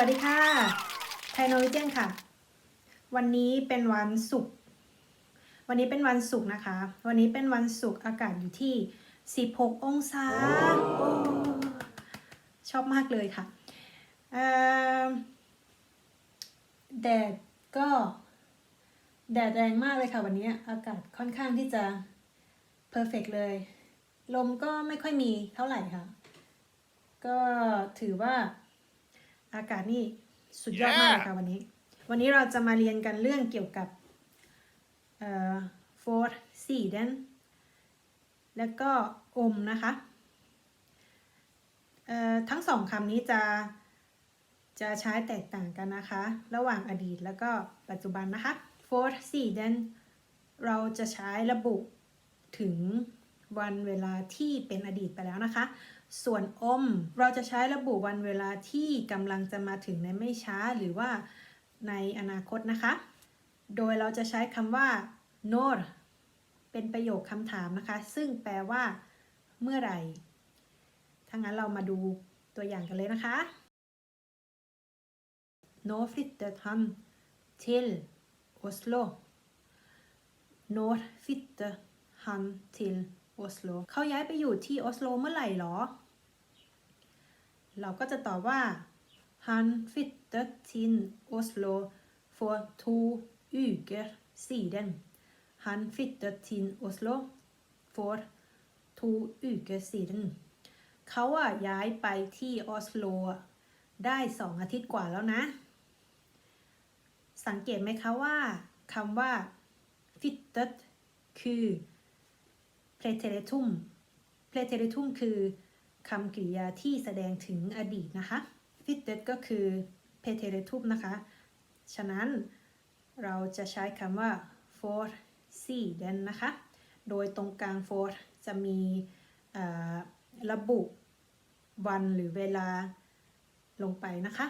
วัสดีค่ะ ไทยโนวิเจนค่ะ วันนี้เป็นวันศุกร์ วันนี้เป็นวันศุกร์นะคะ วันนี้เป็นวันศุกร์อากาศอยู่ที่ 16 องศาอชอบมากเลยค่ะแดดก็แดดแรงมากเลยค่ะ วันนี้อากาศค่อนข้างที่จะเพอร์เฟกเลย ลมก็ไม่ค่อยมีเท่าไหร่ค่ะ ก็ถือว่า อากาศนี่สุดยอดมากเลยค่ะวันนี้ วันนี้เราจะมาเรียนกันเรื่องเกี่ยวกับเอ่อ for สี่เดนแล้วก็อมนะคะเอ่อทั้งสองคำนี้จะจะใช้แตกต่างกันนะคะ ระหว่างอดีตแล้วก็ปัจจุบันนะคะ for สี่เดนเราจะใช้ระบุถึง วันเวลาที่เป็นอดีตไปแล้วนะคะ ส่วนอมเราจะใช้ระบุวันเวลาที่กำลังจะมาถึงในไม่ช้าหรือว่าในอนาคตนะคะ โดยเราจะใช้คำว่า nor เป็นประโยคคำถามนะคะ ซึ่งแปลว่า เมื่อไหร่ถ้างั้นเรามาดูตัวอย่างกันเลยนะคะ Nå flyttet han til Oslo. Når flyttet han til Oslo ออสโลเขาย้ายไปอยู่ที่ออสโลเมื่อไหร่หรอ เราก็จะตอบว่า han flyttet til Oslo for to uker siden han flyttet til Oslo for to uker siden เขาอะย้ายไปที่ออสโลได้สองอาทิตย์กว่าแล้วนะ สังเกตไหมคะว่าคำว่า flyttet คือ preteritum preteritum คือคำกริยาที่แสดงถึงอดีตนะคะ fitted ก็คือ preteritum นะคะ ฉะนั้นเราจะใช้คำว่า for siden นะคะ โดยตรงกลาง for จะมีระบุวันหรือเวลาลงไปนะคะ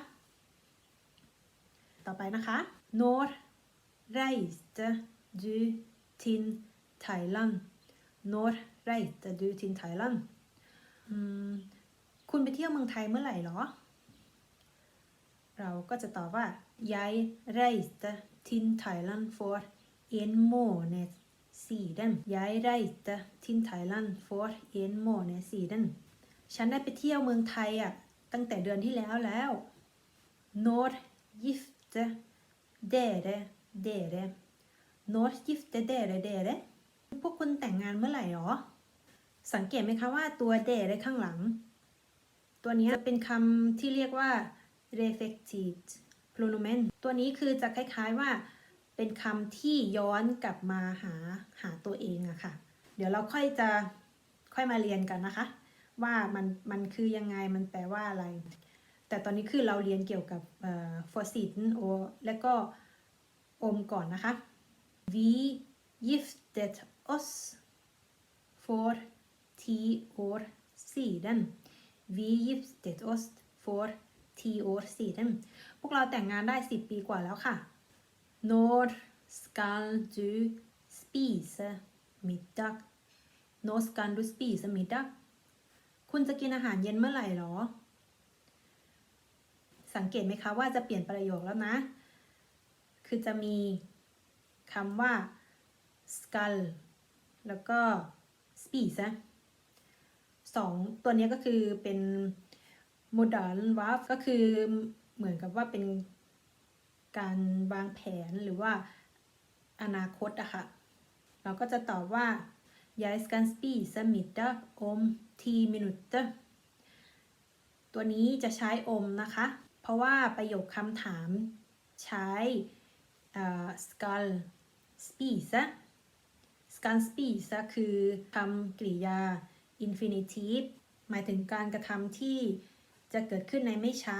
ต่อไปนะคะ Når reiste du til Thailand Når reiste du til Thailand อืมคุณไปเที่ยวเมืองไทยเมื่อไหร่หรอ เราก็จะตอบว่า Jeg reiste til Thailand for en måned siden Jeg reiste til Thailand for en måned siden ฉันได้ไปเที่ยวเมืองไทยอะ ตั้งแต่เดือนที่แล้วแล้ว Når gifte dere dere Når gifte dere dere พวกคุณแต่งงานเมื่อไหร่หรอ สังเกตไหมคะว่าตัว dere ข้างหลัง ตัวนี้จะเป็นคำที่เรียกว่า reflective pronomen ตัวนี้คือจะคล้ายๆว่าเป็นคำที่ย้อนกลับมาหาหาตัวเองอะค่ะ เดี๋ยวเราค่อยจะค่อยมาเรียนกันนะคะ ว่ามันมันคือยังไงมันแปลว่าอะไร แต่ตอนนี้คือเราเรียนเกี่ยวกับ for sit โอและก็อมก่อนนะคะ vi giftet oss for ti år siden vi giftet oss for ti år siden พวกเราแต่งงานได้ 10 ปีกว่าแล้วค่ะ Når skal du spise middag Når skal du spise middag คุณจะกินอาหารเย็นเมื่อไหร่หรอ สังเกตไหมคะว่าจะเปลี่ยนประโยคแล้วนะ คือจะมีคำว่า skal แล้วก็ spise สองตัวนี้ก็คือเป็น modal verb ก็คือเหมือนกับว่าเป็นการวางแผนหรือว่าอนาคตอะค่ะ เราก็จะตอบว่า Jeg skal spise middag om 10 minutter ตัวนี้จะใช้อมนะคะ เพราะว่าประโยคคำถามใช้เอ่อ skal spise skal spise คือคำกริยา infinitive หมายถึงการกระทำที่จะเกิดขึ้นในไม่ช้า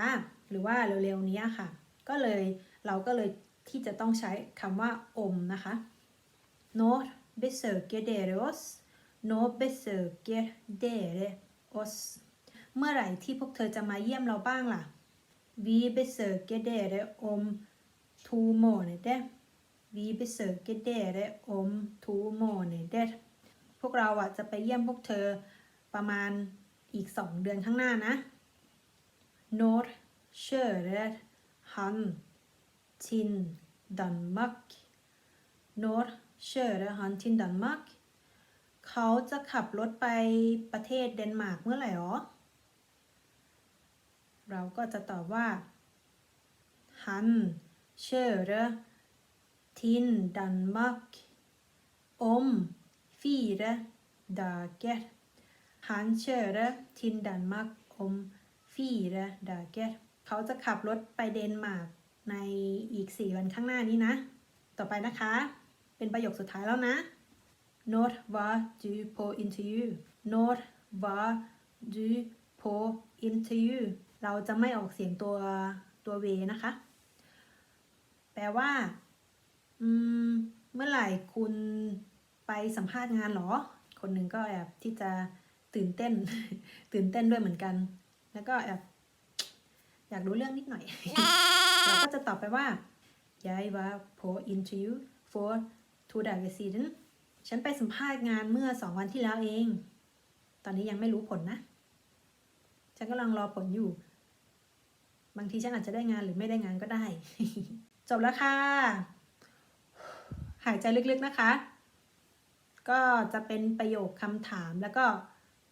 หรือว่าเร็วๆนี้ค่ะ ก็เลยเราก็เลยที่จะต้องใช้คำว่าอมนะคะ Når besøker dere oss Når besøker dere oss เมื่อไหร่ที่พวกเธอจะมาเยี่ยมเราบ้างล่ะ Vi besøker dere om to måneder Vi besøker dere om to måneder พวกเราอะจะไปเยี่ยมพวกเธอประมาณอีกสองเดือนข้างหน้านะ Når kjører han til Danmark Når kjører han til Danmark เขาจะขับรถไปประเทศเดนมาร์กเมื่อไหร่หรอ เราก็จะตอบว่า han kjører til Danmark om fire dager han kjører til Danmark om fire dager เขาจะขับรถไปเดนมาร์กในอีก 4 วันข้างหน้านี้นะ ต่อไปนะคะ เป็นประโยคสุดท้ายแล้วนะ Når var du på intervju Når var du på intervju เราจะไม่ออกเสียงตัวตัวเวนะคะ แปลว่า เมื่อไหร่คุณไปสัมภาษณ์งานเหรอ คนหนึ่งก็แอบที่จะตื่นเต้น ตื่นเต้นด้วยเหมือนกัน แล้วก็แอบอยากรู้เรื่องนิดหน่อย เราก็จะตอบไปว่า Jeg var på interview for two days siden ฉันไปสัมภาษณ์งานเมื่อสองวันที่แล้วเอง ตอนนี้ยังไม่รู้ผลนะ ฉันกำลังรอผลอยู่ บางทีฉันอาจจะได้งานหรือไม่ได้งานก็ได้ จบแล้วค่ะ หายใจลึกๆนะคะ ก็จะเป็นประโยคคำถามแล้วก็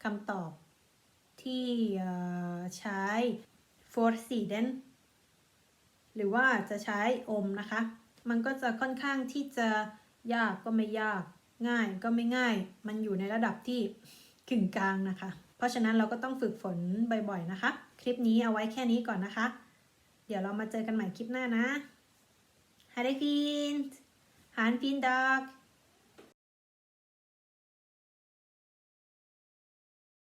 คำตอบที่ใช้ for siden หรือว่าจะใช้อมนะคะ มันก็จะค่อนข้างที่จะยากก็ไม่ยาก ง่ายก็ไม่ง่าย มันอยู่ในระดับที่กึ่งกลางนะคะ เพราะฉะนั้นเราก็ต้องฝึกฝนบ่อยๆนะคะ คลิปนี้เอาไว้แค่นี้ก่อนนะคะ เดี๋ยวเรามาเจอกันใหม่คลิปหน้านะ Ha det fint! Ha en fin Handpindag.